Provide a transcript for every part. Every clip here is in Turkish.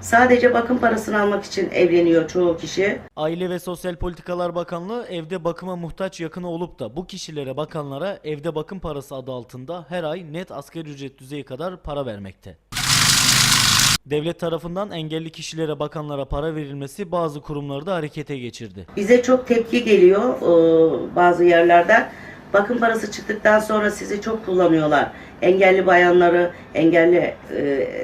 Sadece bakım parasını almak için evleniyor çoğu kişi. Aile ve Sosyal Politikalar Bakanlığı evde bakıma muhtaç yakını olup da bu kişilere bakanlara evde bakım parası adı altında her ay net asgari ücret düzeyi kadar para vermekte. Devlet tarafından engelli kişilere bakanlara para verilmesi bazı kurumları da harekete geçirdi. Bize çok tepki geliyor e, bazı yerlerden. Bakım parası çıktıktan sonra sizi çok kullanıyorlar. Engelli bayanları, engelli e,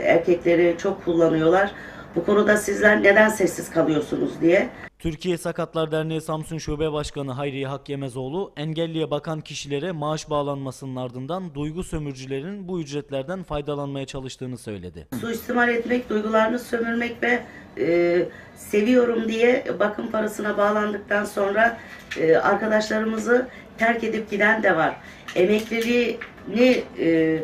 erkekleri çok kullanıyorlar. Bu konuda sizler neden sessiz kalıyorsunuz diye. Türkiye Sakatlar Derneği Samsun Şube Başkanı Hayriye Hakyemezoğlu, engelliye bakan kişilere maaş bağlanmasının ardından duygu sömürücülerin bu ücretlerden faydalanmaya çalıştığını söyledi. Suistimal etmek, duygularını sömürmek ve e, seviyorum diye bakım parasına bağlandıktan sonra e, arkadaşlarımızı terk edip giden de var. Emekliliğini e,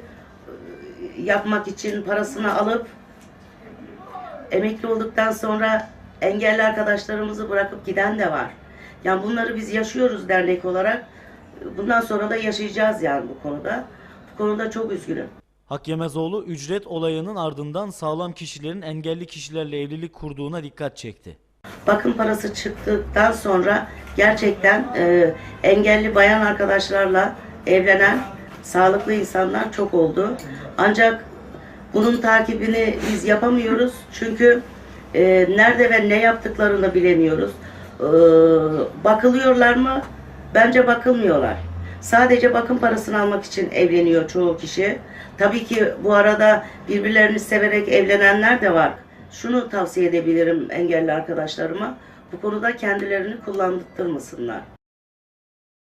yapmak için parasını alıp emekli olduktan sonra engelli arkadaşlarımızı bırakıp giden de var. Yani bunları biz yaşıyoruz dernek olarak. Bundan sonra da yaşayacağız yani bu konuda. Bu konuda çok üzgünüm. Hakyemezoğlu ücret olayının ardından sağlam kişilerin engelli kişilerle evlilik kurduğuna dikkat çekti. bakım parası çıktıktan sonra gerçekten e, engelli bayan arkadaşlarla evlenen sağlıklı insanlar çok oldu. Ancak bunun takibini biz yapamıyoruz çünkü e, nerede ve ne yaptıklarını bilemiyoruz. E, bakılıyorlar mı? Bence bakılmıyorlar. Sadece bakım parasını almak için evleniyor çoğu kişi. Tabii ki bu arada birbirlerini severek evlenenler de var. Şunu tavsiye edebilirim engelli arkadaşlarıma. Bu konuda kendilerini kullandırmasınlar.